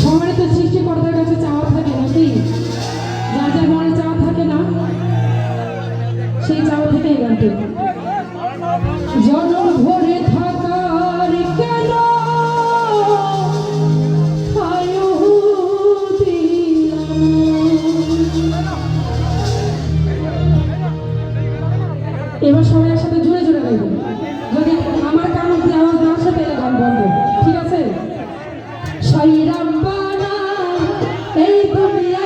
সম্মানিত সৃষ্টিকর্তার কাছে চাওয়া থাকে নাকি? যার যার মনে চাওয়া থাকে না, সেই চাওয়া থেকে এই গানটি। এই দুনিয়া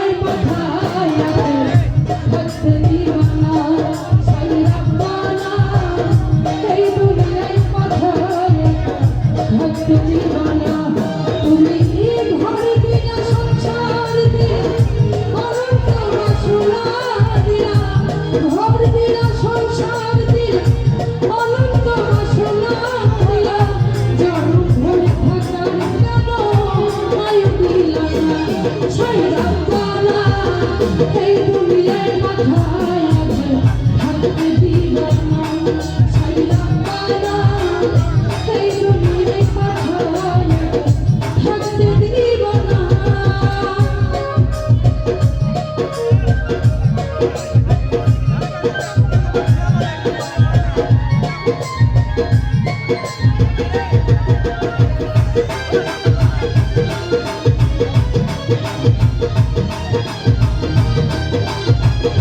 ছয় রাত পালা এই দুনিয়ার মাথা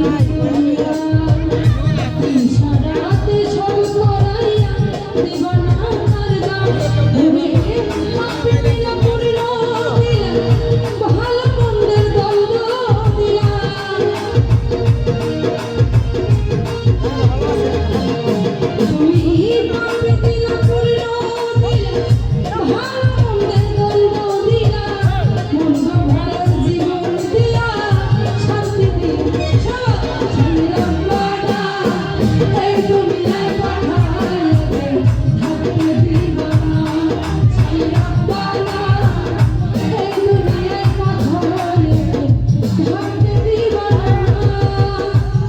বুঝবাজি